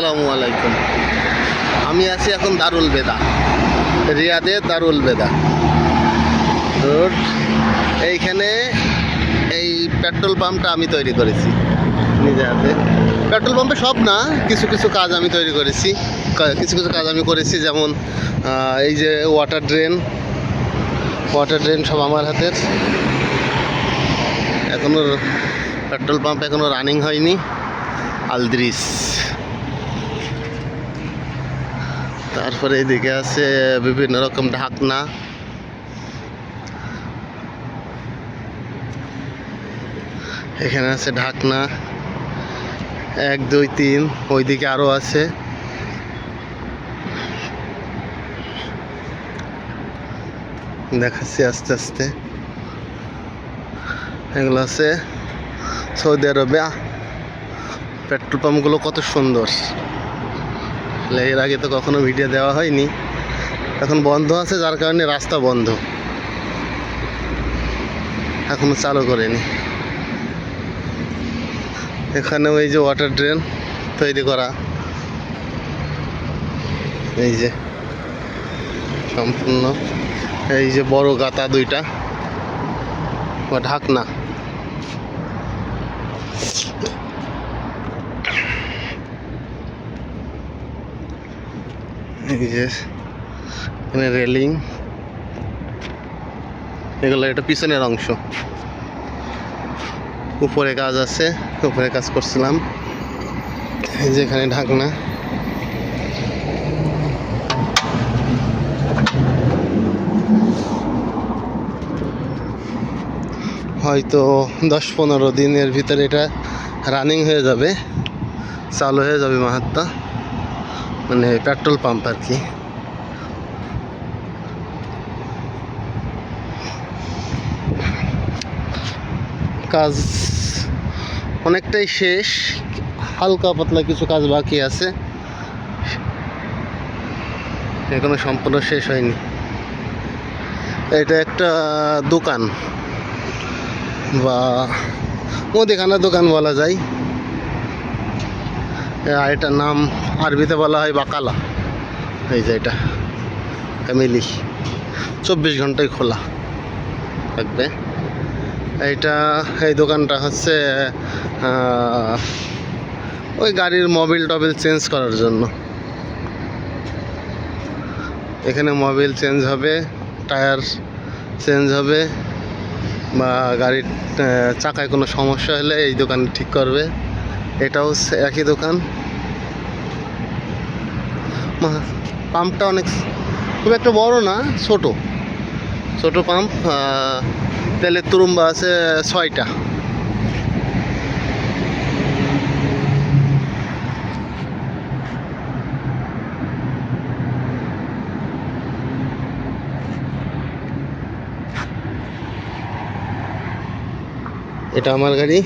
আসসালামু আলাইকুম। আমি আছি এখন দারুল বেদা, রিয়াদে দারুল বেদা রোড। এইখানে এই পেট্রোল পাম্পটা আমি তৈরি করেছি, নিজে হাতে। পেট্রোল পাম্পে সব না, কিছু কিছু কাজ আমি তৈরি করেছি। কিছু কিছু কাজ আমি করেছি, যেমন এই যে ওয়াটার ড্রেন ওয়াটার ড্রেন সব আমার হাতের। এখনও পেট্রোল পাম্প এখনও রানিং হয়নি। আলদ্রিস। তারপরে এদিকে আছে বিভিন্ন রকম ঢাকনা। এখানে আছে ঢাকনা। এক, দুই, তিন, ওইদিকে আরও আছে। দেখাচ্ছি আস্তে আস্তে। এগুলো আছে সৌদি আরবে। পেট্রোল পাম্পগুলো কত সুন্দর। এর আগে তো কখনো ভিডিও দেওয়া হয়নি। এখন বন্ধ আছে, যার কারণে রাস্তা বন্ধ। এখনও চালু করেনি। এখানেও ওই যে ওয়াটার ড্রেন তৈরি করা। এই যে, সম্পূর্ণ। এই যে বড় গাতা দুইটা বা ঢাকনা। যে এখানে রেলিং। এগুলো এটা পিছনের অংশ। উপরে কাজ আছে, উপরে কাজ করছিলাম। এই যে এখানে ঢাকনা। হয়তো দশ পনেরো দিনের ভিতরে এটা রানিং হয়ে যাবে। চালু হয়ে যাবে মাহাত্মা মানে পেট্রোল পাম্প আর কি। কাজ অনেকটাই শেষ, হালকা পাতলা কিছু কাজ বাকি আছে। এখনও সম্পূর্ণ শেষ হয়নি। এটা একটা দোকান বা মুদিখানার দোকান বলা যায়। আর এটার নাম আরবিতে বলা হয় বাকালা। এই যে এটা, ফ্যামিলি। চব্বিশ ঘন্টায় খোলা থাকবে। এইটা, এই দোকানটা হচ্ছে ওই গাড়ির মোবিল টবিল চেঞ্জ করার জন্য। এখানে মোবিল চেঞ্জ হবে, টায়ার চেঞ্জ হবে, বা গাড়ির চাকায় কোনো সমস্যা হলে এই দোকান ঠিক করবে। এটাও একই দোকান। পাম্পটা অনেক খুব একটা বড় না, ছোট। ছোট পাম্প তেলের তুরুম্বা আছে ছয়টা। এটা আমার গাড়ি।